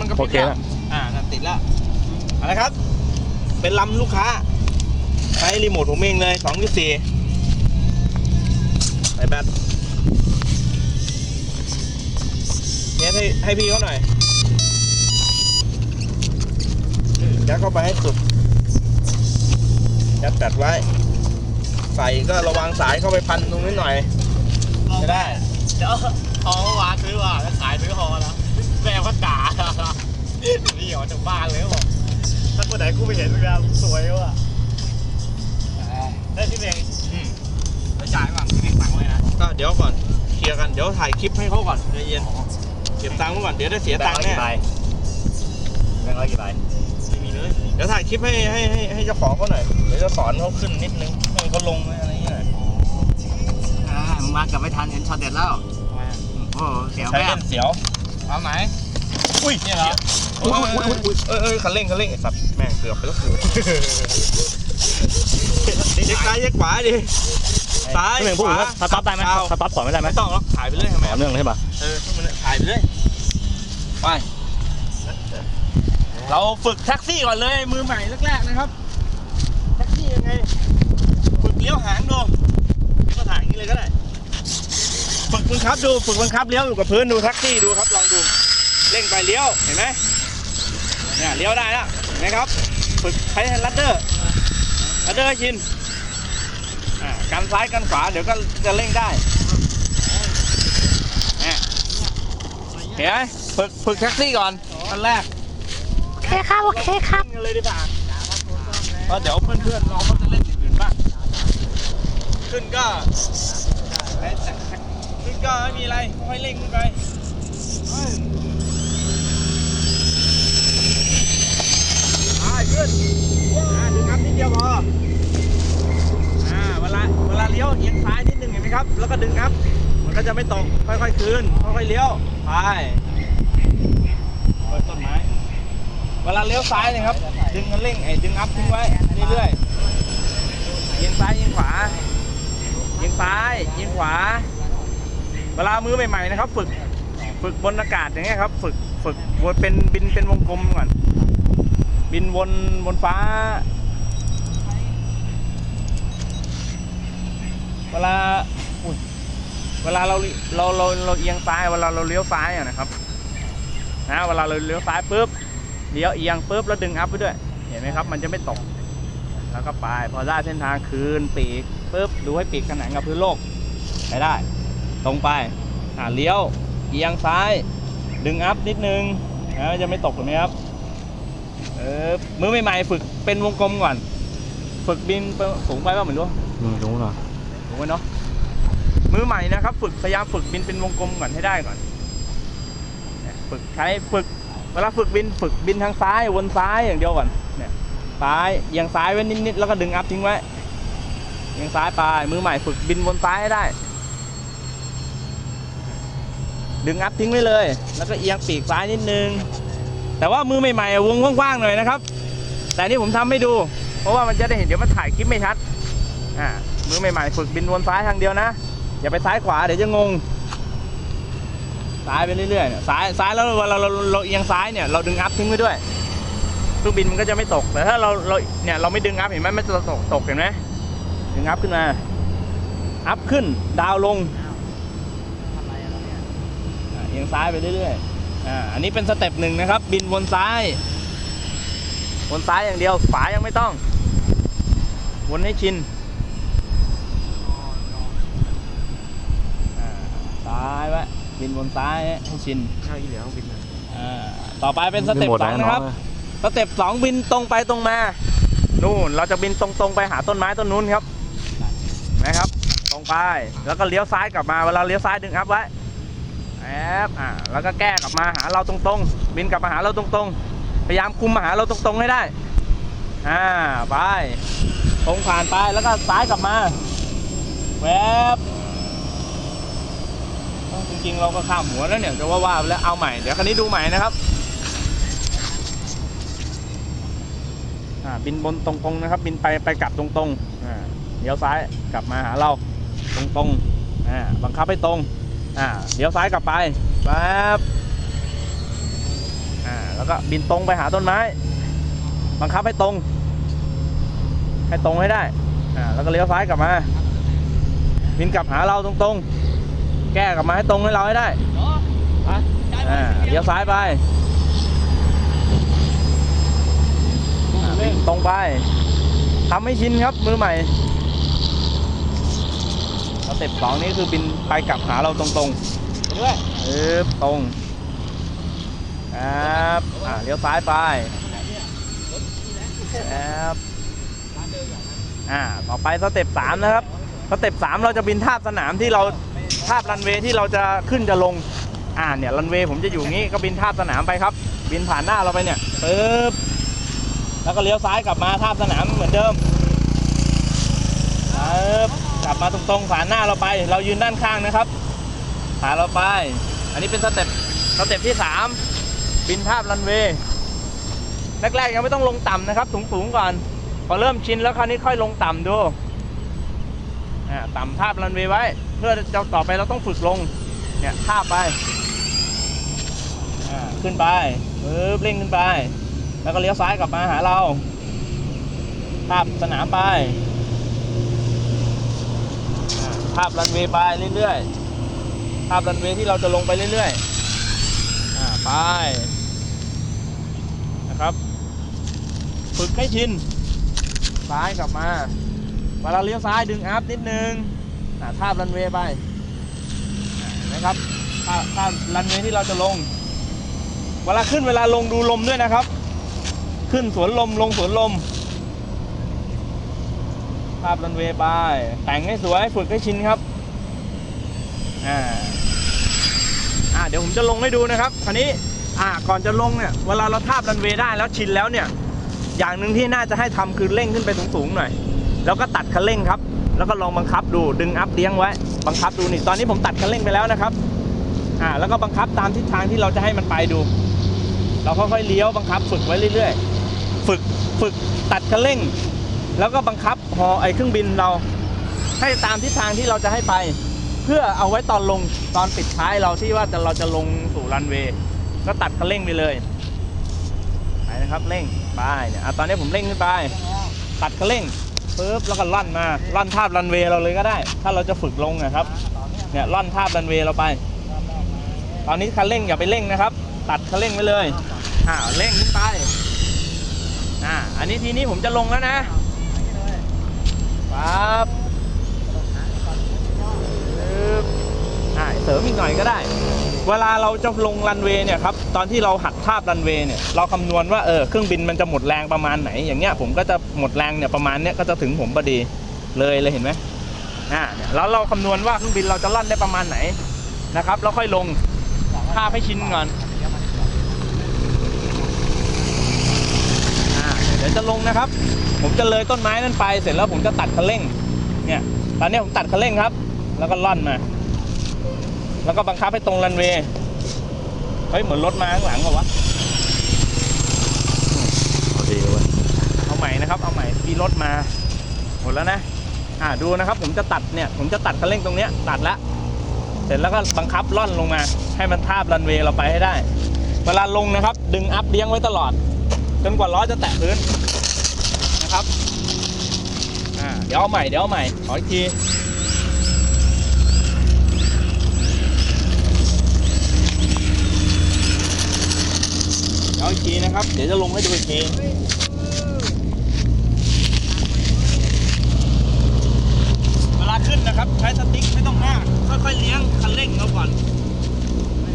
มันก็โอเคแล้แล้ววอ่านั่นติดแล้วเอะไรครับ เป็นลำลูกค้า ใช้รีโมทผมเองเลยสองยี่สี่ใส่แบตเนี่ยให้ให้พี่เขาหน่อยยัดเข้าไปให้สุดยัดแบตไว้ ใส่ก็ระวังสายเข้าไปพันตรงนี้หน่อย จะได้ เดี๋ยวพอเมื่อวานซื้อว่าแล้วขายซื้อพอแล้ว แม่ก็ด่านี่ออกจากบ้านเลยบอกถ้าคนไหนกูไปเห็นเวลาสวยว่ะได้พี่เมงอืมไปจ่ายก่อนพี่เมงฟังไว้นะก็เดี๋ยวก่อนเคลียร์กันเดี๋ยวถ่ายคลิปให้เขาก่อนใจเย็นเก็บตังค์ไว้ก่อนเดี๋ยวได้เสียตังค์แน่แบงค์ร้อยกี่ใบไม่มีเลยเดี๋ยวถ่ายคลิปให้ให้ให้ให้เจ้าของเขาหน่อยเดี๋ยวจะสอนเขาขึ้นนิดนึงให้เขาลงไว้อะไรเงี้ยหน่อยอ่ามึงมากลับไม่ทันเห็นช็อตเด็ดแล้วโอ้เสียวใช้แม่เล่นเสียว เอาไหน อุ้ยเนี่ยเหรออุ้ยอุ้ยอุ้ยอุ้ยเอ้ยเอ้ยคันเร่งคันเร่งไอ้สัตว์แม่งเกือบไปแล้วกูเย็กซ้ายเย็กขวาดิซ้ายพี่หนึ่งพูดถึงว่าขสต็อปได้ไหมเท้าสต็อปถอนไม่ได้ไหมไม่ต้องหรอกถ่ายไปเรื่อยทำไมต่อเนื่องเลยใช่ปะเออทุกมันถ่ายไปเลยไปเราฝึกแท็กซี่ก่อนเลยมือใหม่แรกๆนะครับแท็กซี่ยังไงฝึกเลี้ยวหางดูก็ถ่ายอย่างนี้เลยก็ได้ ฝึกบังคับดูฝึกบังคับเลี้ยวอยู่กับพื้นดูแท็กซี่ดูครับลองดูเร่งไปเลี้ยวเห็นไหมเนี่ยเลี้ยวได้แล้วเห็นไหมครับฝึกใช้ลัดเดอร์ลัดเดอร์ให้ชินอ่ากันซ้ายกันขวาเดี๋ยวก็จะเร่งได้เนี่ยเห็นไหมฝึกฝึกแท็กซี่ก่อนอันแรกโอเคครับโอเคครับขึ้นกันเลยดีกว่าเพราะเดี๋ยวเพื่อนๆเราก็จะเล่นอย่างอื่นบ้างขึ้นก็ขึ้น ก็ไม่มีอะไรค่อยเร่งขึ้นไปอ่าขึ้นอ่าดึงอัพนิดเดียวพออ่าเวลาเวลาเลี้ยวเอียงซ้ายนิดนึงเห็นไหมครับ แล้วก็ดึงอัพมันก็จะไม่ตกค่อยๆคืนค่อยๆเลี้ยวไปเปิดต้นไม้เวลาเลี้ยวซ้ายเนยครับ ดึงคันเร่งไอ้ดึงอัพทิ้งไว้เรื่อยๆเอียงซ้ายเอียงขวาเอียงซ้ายเอียงขวา เวลามือใหม่ๆนะครับฝึกฝึกบนอากาศอย่างเงี้ยครับ ฝึกฝึกวนเป็นบินเป็นวงกลมก่อนบินวนบนฟ้า เวลาเวลาเราเราเราเราเอียงซ้ายเวลาเราเลี้ยวซ้ายนะครับนะเวลาเราเลี้ยวซ้ายปุ๊บเลี้ยวเอียงปุ๊บแล้วดึงอัพไปด้วย เห็นไหมครับ มันจะไม่ตก แล้วก็ไปพอได้เส้นทางคืนปีกปุ๊บดูให้ปีกขนานกับพื้นโลกไปได้ รงไป อ่าเลี้ยว เอียงซ้าย ดึงอัพนิดนึงนะจะไม่ตกเห็นไหมครับ เออมือใหม่ๆฝึกเป็นวงกลมก่อน ฝึกบินไปสูงไปว่าเหมือนรู้อืมรู้เหรอถูกไหมเนาะ มือใหม่นะครับ ฝึกพยายามฝึกบินเป็นวงกลมก่อนให้ได้ก่อนเนี่ยฝึกใช้ฝึก เวลาฝึกบินฝึกบินทางซ้ายวนซ้ายอย่างเดียวก่อน เนี่ย ซ้ายเอียงซ้ายไว้นิดๆแล้วก็ดึงอัพทิ้งไว้เอียงซ้ายไปมือใหม่ฝึกบินวนซ้ายให้ได้ ดึงอัพทิ้งไว้เลย แล้วก็เอียงปีกซ้ายนิดนึง แต่ว่ามือใหม่ๆวงกว้างๆหน่อยนะครับ แต่นี่ผมทำให้ดู เพราะว่ามันจะได้เห็นเดี๋ยวมันถ่ายคลิปไม่ชัดอ่ามือใหม่ๆฝึกบินวนซ้ายทางเดียวนะ อย่าไปซ้ายขวาเดี๋ยวจะงง ซ้ายไปเรื่อยๆเนี่ยซ้ายซ้ายแล้วเวลาเราเราเราเอียงซ้ายเนี่ยเราดึงอัพทิ้งไว้ด้วยเครื่องบินมันก็จะไม่ตก แต่ถ้าเราเราเนี่ยเราไม่ดึงอัพเห็นไหมมันจะตกตกเห็นไหมดึงอัพขึ้นมา อัพขึ้นดาวลง อ่าเอียงซ้ายไปเรื่อยๆอ่าอันนี้เป็นสเต็ปหนึ่งนะครับ บินวนซ้าย วนซ้ายอย่างเดียวขวายังไม่ต้อง วนให้ชินอ่าซ้ายไว้บินบนซ้ายให้ชินใช่เหลือบินอ่าต่อไปเป็นสเต็ปหมดสแล้อวงนะครับเนาะสเต็ปสองบินตรงไปตรงมา นู่นเราจะบินตรงๆไปหาต้นไม้ต้นนู้นครับ นะครับ ตรงไป แล้วก็เลี้ยวซ้ายกลับมา เวลาเลี้ยวซ้ายดึงอัพไว้ แอบอ่าแล้วก็แก้กลับมาหาเราตรงๆ บินกลับมาหาเราตรงๆ พยายามคุมมาหาเราตรงๆให้ได้ อ่าไปตรงผ่านไปแล้วก็ซ้ายกลับมาแวบจริงๆเราก็ข้ามหัวแล้วเนี่ยจะว่าว่าแล้วเอาใหม่เดี๋ยวคันนี้ดูใหม่นะครับบินบนตรงๆนะครับ บินไปไปกลับตรงๆเลี้ยวซ้ายกลับมาหาเราตรงๆบังคับให้ตรง อ่าเลี้ยวซ้ายกลับไปแป๊บอ่าแล้วก็บินตรงไปหาต้นไม้ บังคับให้ตรง ให้ตรงให้ได้อ่าแล้วก็เลี้ยวซ้ายกลับมาบินกลับหาเราตรงๆ แก้กลับมาให้ตรงให้เราให้ได้อ่าเลี้ยวซ้ายไปอ่าบินตรงไปทำให้ชินครับมือใหม่ส เต็ปสองนี่คือบินไปกลับหาเราตรงๆด้วยปึ๊บตรงครับอ่าเลี้ยวซ้ายไปครับอ่าต่อไปสเต็ปสามนะครับสเต็ปสามเราจะบินทาบสนามที่เราทาบรันเวย์ที่เราจะขึ้นจะลงอ่าเนี่ยรันเวย์ผมจะอยู่งี้ก็บินทาบสนามไปครับ บินผ่านหน้าเราไปเนี่ยปึ๊บแล้วก็เลี้ยวซ้ายกลับมาทาบสนามเหมือนเดิมปึ๊บ กลับมาตรงๆผ่านหน้าเราไป เรายืนด้านข้างนะครับพาเราไป อันนี้เป็นสเต็ปสเต็ปที่ 3 บินภาพรันเวย์แรกๆยังไม่ต้องลงต่ำนะครับสูงๆก่อน พอเริ่มชินแล้วคราวนี้ค่อยลงต่ำดูอ่าต่ำภาพรันเวย์ไว้ เพื่อจะต่อไปเราต้องฝึกลงเนี่ยภาพไปขึ้นไปปึ๊บเร่งขึ้นไป แล้วก็เลี้ยวซ้ายกลับมาหาเราภาพสนามไปาภาพรันเวย์ไปเรื่อยๆภาพรันเวย์ที่เราจะลงไปเรื่อยๆอ่าไปนะครับ ฝึกให้ชินซ้ายกลับมาเวลาเลี้ยวซ้ายดึงอัพนิดนึงอ่าภาพรันเวย์ไปนะครับภาพภาพรันเวย์ที่เราจะลง เวลาขึ้นเวลาลงดูลมด้วยนะครับ ขึ้นสวนลมลงสวนลม ภาพรันเวย์ไป แต่งให้สวยฝึกให้ชินครับอ่าอ่าเดี๋ยวผมจะลงให้ดูนะครับครานี้อ่าก่อนจะลงเนี่ยเวลาเราทาบรันเวย์ได้แล้วชินแล้วเนี่ย อย่างหนึ่งที่น่าจะให้ทำคือเร่งขึ้นไปสูงๆหน่อย แล้วก็ตัดคันเร่งครับ แล้วก็ลองบังคับดูดึงอัพเลี้ยงไว้ บังคับดูนี่ตอนนี้ผมตัดคันเร่งไปแล้วนะครับอ่าแล้วก็บังคับตามทิศทางที่เราจะให้มันไปดู เราค่อยๆเลี้ยวบังคับฝึกไว้เรื่อยๆ ฝึกฝึกตัดคันเร่ง แล้วก็บังคับฮอไอเครื่องบินเราให้ตามทิศทางที่เราจะให้ไป เพื่อเอาไว้ตอนลงตอนปิดท้ายเราที่ว่าจะเราจะลงสู่รันเวย์ก็ตัดคันเร่งไปเลยไปนะครับเร่งไปเนี่ยอตอนนี้ผมเร่งขึ้นไปตัดคันเร่งปึ๊บแล้วก็ลั่นมาลั่นทาบรันเวย์เราเลยก็ได้ ถ้าเราจะฝึกลงนะครับเนี่ยลั่นทาบรันเวย์เราไป ตอนนี้คันเร่งอย่าไปเร่งนะครับ ตัดคันเร่งไปเลยอ่าเร่งขึ้นไปอ่าอันนี้ทีนี้ผมจะลงแล้วนะ ปั๊บอ่าเสริมอีกหน่อยก็ได้ เวลาเราจะลงรันเวย์เนี่ยครับ ตอนที่เราหัดทาบรันเวย์เนี่ย เราคำนวณว่าเออเครื่องบินมันจะหมดแรงประมาณไหน อย่างเงี้ยผมก็จะหมดแรงเนี่ยประมาณเนี้ยก็จะถึงผมพอดีเลยเลยเห็นไหมอ่าแล้วเราคำนวณว่าเครื่องบินเราจะลั่นได้ประมาณไหนนะครับ แล้วค่อยลงทาบให้ชินก่อน อ่าเดี๋ยว จะลงนะครับ ผมจะเลยต้นไม้นั่นไปเสร็จแล้วผมจะตัดคันเร่ง เนี่ยตอนนี้ผมตัดคันเร่งครับ แล้วก็ล่อนมา แล้วก็บังคับให้ตรงรันเวย์เฮ้ยเหมือนรถมาข้างหลังเปล่าวะเอาดีเว้ยเอาใหม่นะครับเอาใหม่มีรถมาหมดแล้วนะอ่าดูนะครับ ผมจะตัดเนี่ยผมจะตัดคันเร่งตรงเนี้ยตัดละเสร็จแล้วก็บังคับล่อนลงมา ให้มันทาบรันเวย์เราไปให้ได้ เวลาลงนะครับ ดึงอัพเลี้ยงไว้ตลอด จนกว่าล้อจะแตะพื้น นะครับ อ่า เดี๋ยวเอาใหม่ เดี๋ยวเอาใหม่ ขออีกทีเดี๋ยวอาอีกทีนะครับ เดี๋ยวจะลงให้ดูอีกทีเวลาขึ้นนะครับ ใช้สติ๊กไม่ต้องมาก ค่อยๆเลี้ยงคันเร่งเราก่อน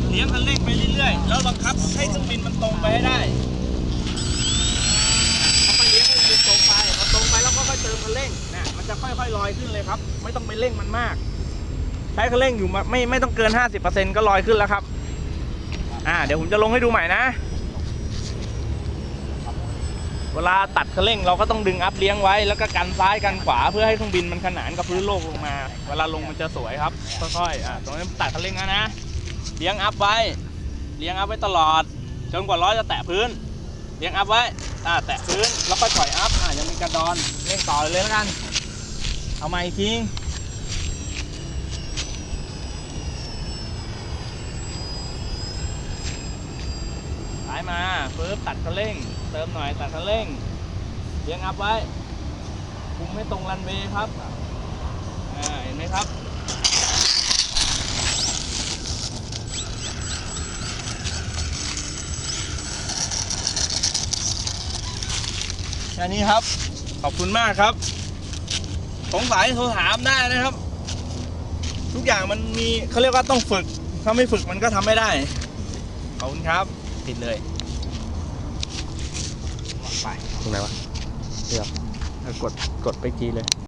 เลี้ยงคันเร่งไปเรื่อยๆ แล้วบังคับให้เครื่องบินมันตรงไปให้ได้ ขึ้นเลยครับ ไม่ต้องไปเร่งมันมาก ใช้คันเร่งอยู่มาไม่ไม่ต้องเกิน 50%ก็ลอยขึ้นแล้วครับ อ่า เดี๋ยวผมจะลงให้ดูใหม่นะ เวลาตัดคันเร่งเราก็ต้องดึงอัพเลี้ยงไว้ แล้วก็กันซ้ายกันขวาเพื่อให้เครื่องบินมันขนานกับพื้นโลกลงมา เวลาลงมันจะสวยครับค่อยๆอ่าตรงนี้ตัดคันเร่งแล้วนะเลี้ยงอัพไว้เลี้ยงอัพไว้ตลอดจนกว่าล้อจะแตะพื้นเลี้ยงอัพไว้อ่าแตะพื้นแล้วก็ถอยอัพอ่ายังมีกระดอนเร่งต่อเลยแล้วกัน เอามาอีกทีไปซ้ายมาปึ๊บตัดคันเร่ง เติมหน่อยตัดคันเร่งเลี้ยงอัพไว้คุมให้ตรงรันเวย์ครับเห็นไหมครับแค่นี้ครับ ขอบคุณมากครับ สงสัยโทรถามได้นะครับ ทุกอย่างมันมีเขาเรียกว่าต้องฝึก ถ้าไม่ฝึกมันก็ทำไม่ได้ ขอบคุณครับปิดเลย ไป ตรงไหนวะเดี๋ยวกด กดไปทีเลย